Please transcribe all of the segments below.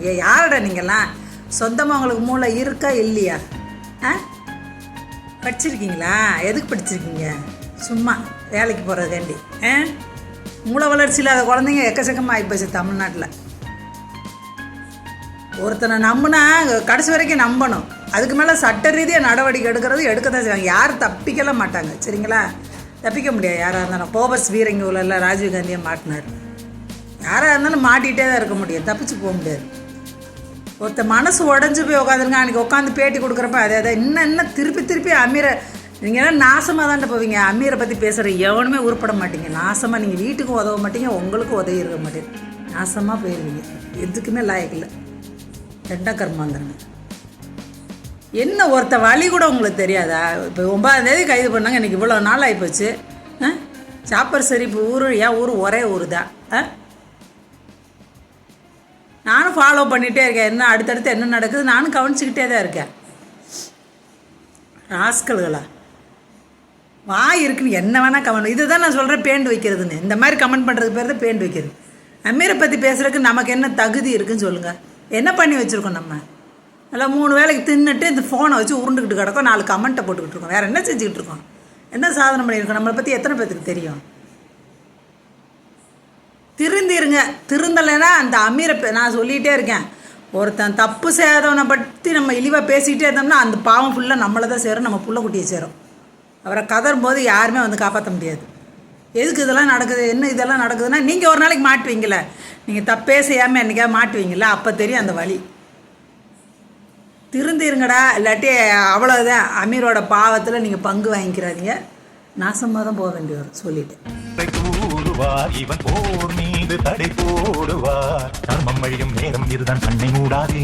நீங்கள் யாரடா நீங்கள்லாம் சொந்தமாக உங்களுக்கு மூளை இருக்கா இல்லையா? ஆ? படிச்சிருக்கீங்களா? எதுக்கு படிச்சிருக்கீங்க? சும்மா வேலைக்கு போகிறதுக்காண்டி ஆ? மூளை வளர்ச்சி இல்லாத குழந்தைங்க எக்கச்சக்கமாக ஆகிப்போச்சு தமிழ்நாட்டில். ஒருத்தனை நம்பினா கடைசி வரைக்கும் நம்பணும். அதுக்கு மேலே சட்ட ரீதியாக நடவடிக்கை எடுக்கிறது எடுக்க தான் செய்வாங்க. யாரும் தப்பிக்கலாம் மாட்டாங்க. சரிங்களா? தப்பிக்க முடியாது. யாராக இருந்தாலும் போபஸ் வீரங்க உள்ள ராஜீவ் காந்தியை மாட்டினார். யாராக இருந்தாலும் மாட்டிகிட்டே தான் இருக்க முடியும். தப்பிச்சு போக முடியாது. ஒருத்த மனசு உடஞ்சி போய் உட்காந்துருங்க அன்றைக்கி உட்காந்து பேட்டி கொடுக்குறப்ப அதே அதை இன்னும் இன்னும் திருப்பி திருப்பி அமீரை நீங்கள் எல்லாம் நாசமாக தான்ட்டு போவீங்க? அமீரை பற்றி பேசுகிற எவனுமே உருப்பட மாட்டீங்க. நாசமாக நீங்கள் வீட்டுக்கும் உதவ மாட்டீங்க உங்களுக்கும் உதவி இருக்க மாட்டேன் நாசமாக போயிடுவீங்க எதுக்குமே லாயக்கில்லை ரெண்டா கர்மாந்திரங்க. என்ன ஒருத்த வழி கூட உங்களுக்கு தெரியாதா? இப்போ ஒன்பதாம் தேதி கைது பண்ணாங்க இன்றைக்கி இவ்வளோ நாள் ஆகிப்போச்சு ஆ? சாப்பர் சரி இப்போ ஊர் ஏன் ஊர் ஒரே ஊர் தான் ஆ? நானும் ஃபாலோ பண்ணிகிட்டே இருக்கேன். என்ன அடுத்தடுத்து என்ன நடக்குது நானும் கவனிச்சுக்கிட்டே தான் இருக்கேன். ராஸ்கல்களா? வாய் இருக்குன்னு என்ன வேணால் கமெண்ட் இதுதான் தான் நான் சொல்கிறேன் பேண்ட் வைக்கிறதுன்னு. இந்த மாதிரி கமெண்ட் பண்ணுறது பேர் தான் பேண்ட் வைக்கிறது. அமீரை பற்றி பேசுகிறதுக்கு நமக்கு என்ன தகுதி இருக்குன்னு சொல்லுங்கள் என்ன பண்ணி வச்சுருக்கோம் நம்ம? நல்லா மூணு வேலைக்கு தின்னுட்டு இந்த ஃபோனை வச்சு உருண்டுக்கிட்டு கிடக்கோம். நாலு கமெண்ட்டை போட்டுக்கிட்டு இருக்கோம். வேறு என்ன செஞ்சுக்கிட்டு இருக்கோம்? என்ன சாதனை பண்ணியிருக்கோம்? நம்மளை பற்றி எத்தனை பேத்துக்கு தெரியும்? திருந்திருங்க திருந்தலைன்னா அந்த அமீரை நான் சொல்லிகிட்டே இருக்கேன். ஒருத்தன் தப்பு செய்யாதவனை பற்றி நம்ம இழிவாக பேசிகிட்டே இருந்தோம்னா அந்த பாவம் ஃபுல்லாக நம்மளை தான் சேரும் நம்ம புள்ள குட்டியை சேரும். அவரை கதறும் போது யாருமே வந்து காப்பாற்ற முடியாது. எதுக்கு இதெல்லாம் நடக்குது? என்ன இதெல்லாம் நடக்குதுன்னா நீங்கள் ஒரு நாளைக்கு மாட்டுவீங்கள நீங்கள் தப்பே செய்யாமல் என்றைக்காவது மாட்டுவீங்கள அப்போ தெரியும் அந்த வழி திருந்திருங்கடா. இல்லாட்டி அவ்வளோதான் அமீரோட பாவத்தில் நீங்கள் பங்கு வாங்கிக்கிறாதீங்க. நாசமாக தான் போக வேண்டி வரும். சொல்லிட்டேன். போடுவார். இவன் போர் மீது தடை போடுவார். தர்மம் வழியும் நேரம் இதுதான் கண்ணை மூடாதே.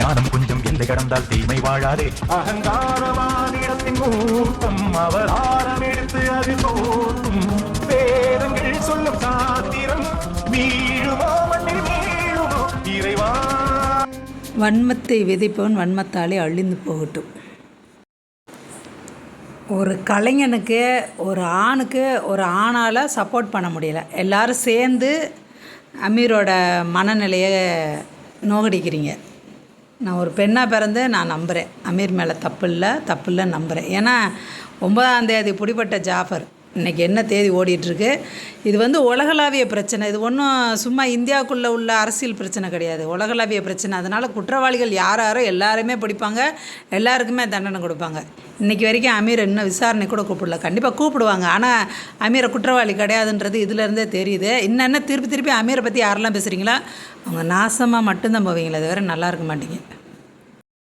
ஞானம் கொஞ்சம் எல்லை கடந்தால் தீமை வாழாதே. அகங்காரவானிடத்தின் மூர்த்தம் அவர் ஆரம் எடுத்து அது தோற்றும் வேதங்கள் சொல்லும் சாத்திரம் வீழுமோ மண்ணில் வீழுமோ இறைவா. வன்மத்தை விதைப்பவன் வன்மத்தாலே அழிந்து போகட்டும். ஒரு கலைஞனுக்கு ஒரு ஆணுக்கு ஒரு ஆணால் சப்போர்ட் பண்ண முடியல. எல்லாரும் சேர்ந்து அமீரோட மனநிலையை நோகடிக்கிறீங்க. நான் ஒரு பெண்ணாக பிறந்து நான் நம்புகிறேன் அமீர் மேலே தப்பு இல்லை தப்பு இல்லைன்னு நம்புகிறேன் ஏன்னா ஒன்பதாம் தேதி பிடிப்பட்ட ஜாஃபர். இன்றைக்கி என்ன தேதி ஓடிட்டுருக்கு? இது வந்து உலகளாவிய பிரச்சனை. இது ஒன்றும் சும்மா இந்தியாவுக்குள்ளே உள்ள அரசியல் பிரச்சனை கிடையாது. உலகளாவிய பிரச்சனை. அதனால் குற்றவாளிகள் யார் யாரோ எல்லாருமே பிடிப்பாங்க. எல்லாருக்குமே தண்டனை கொடுப்பாங்க. இன்றைக்கி வரைக்கும் அமீர் இன்னும் விசாரணை கூட கூப்பிடல. கண்டிப்பாக கூப்பிடுவாங்க. ஆனால் அமீரை குற்றவாளி கிடையாதுன்றது இதுலேருந்தே தெரியுது. இன்னும் திருப்பி திருப்பி அமீரை பற்றி யாரெல்லாம் பேசுகிறீங்களா அவங்க நாசமாக மட்டும்தான் போவீங்களே தவிர நல்லா இருக்க மாட்டீங்க.